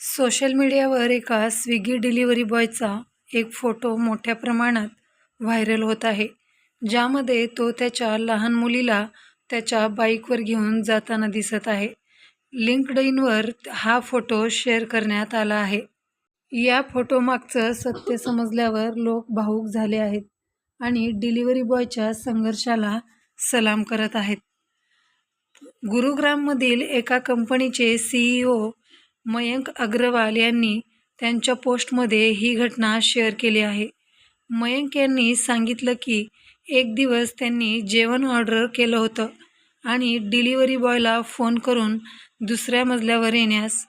Social मीडियावर एका Swiggy delivery बॉयचा एक फोटो मोठ्या प्रमाणात व्हायरल होत आहे ज्यामध्ये तो त्याच्या लहान मुलीला त्याच्या बाईकवर घेऊन जाताना दिसत आहे. लिंक्डइनवर हा फोटो शेअर करण्यात आला आहे. या फोटोमागचं सत्य समजल्यावर लोक भावूक झाले आहेत आणि डिलिव्हरी बॉयच्या संघर्षाला सलाम करत आहेत. गुरुग्राममधील एका कंपनीचे सीईओ मयंक अग्रवाल यांनी त्यांच्या पोस्टमध्ये ही घटना शेअर केली आहे. मयंक यांनी सांगितलं की एक दिवस त्यांनी जेवण ऑर्डर केलं होतं आणि डिलिव्हरी बॉयला फोन करून दुसऱ्या मजल्यावर येण्यास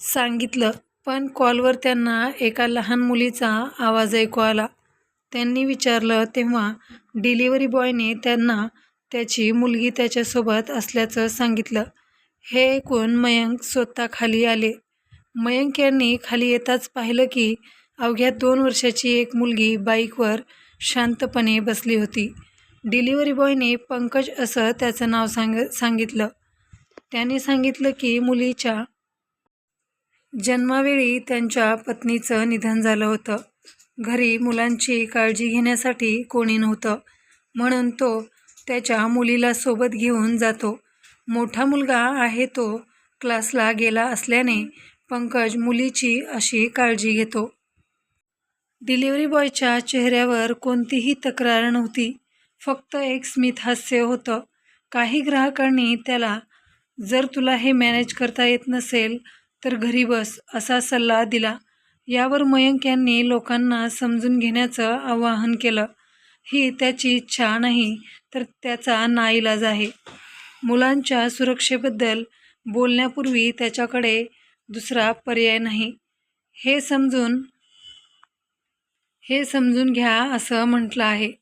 सांगितलं. पण कॉलवर त्यांना एका लहान मुलीचा आवाज ऐकू आला. त्यांनी विचारलं तेव्हा डिलिव्हरी बॉयने त्यांना त्याची मुलगी त्याच्यासोबत असल्याचं सांगितलं. हे ऐकून मयंक स्वतः खाली आले. मयंक यांनी खाली येताच पाहिलं की अवघ्या दोन वर्षाची एक मुलगी बाईकवर शांतपणे बसली होती. डिलिव्हरी बॉयने पंकज असं त्याचं नाव सांग सांगितलं. त्याने सांगितलं की मुलीच्या जन्मावेळी त्यांच्या पत्नीचं निधन झालं होतं. घरी मुलांची काळजी घेण्यासाठी कोणी नव्हतं. म्हणून तो त्याच्या मुलीला सोबत घेऊन जातो. मोठा मुलगा आहे तो क्लासला गेला असल्याने पंकज मुलीची अशी काळजी घेतो. डिलिव्हरी बॉयच्या चेहऱ्यावर कोणतीही तक्रार नव्हती. फक्त एक स्मित हास्य होतं. काही ग्राहकांनी त्याला जर तुला हे मॅनेज करता येत नसेल तर घरी बस असा सल्ला दिला. यावर मयंक यांनी लोकांना समजून घेण्याचं आवाहन केलं. ही त्याची इच्छा नाही तर त्याचा नाईलाज आहे. मुलांच्या सुरक्षेबद्दल बोलण्यापूर्वी त्याच्याकडे दुसरा पर्याय नाही. हे समजून हे समजून घ्या असं म्हटलं आहे.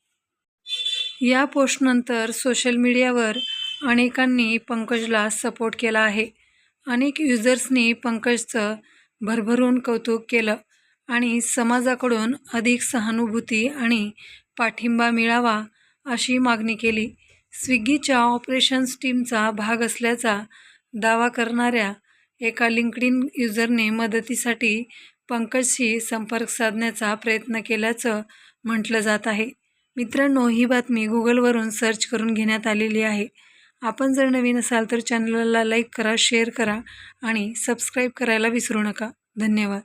या पोस्टनंतर सोशल मीडियावर अनेकांनी पंकजला सपोर्ट केला आहे. अनेक युजर्सनी पंकजचं भरभरून कौतुक केलं आणि समाजाकडून अधिक सहानुभूती आणि पाठिंबा मिळावा अशी मागणी केली. स्विगीच्या ऑपरेशन्स टीमचा भाग असल्याचा दावा करणाऱ्या एका लिंकडिन युजरने मदतीसाठी पंकजशी संपर्क साधण्याचा प्रयत्न केल्याचं म्हटलं जात आहे. मित्रांनो ही बातमी गुगलवरून सर्च करून घेण्यात आलेली आहे. आपण जर नवीन असाल तर चॅनलला लाईक करा शेअर करा आणि सबस्क्राईब करायला विसरू नका. धन्यवाद.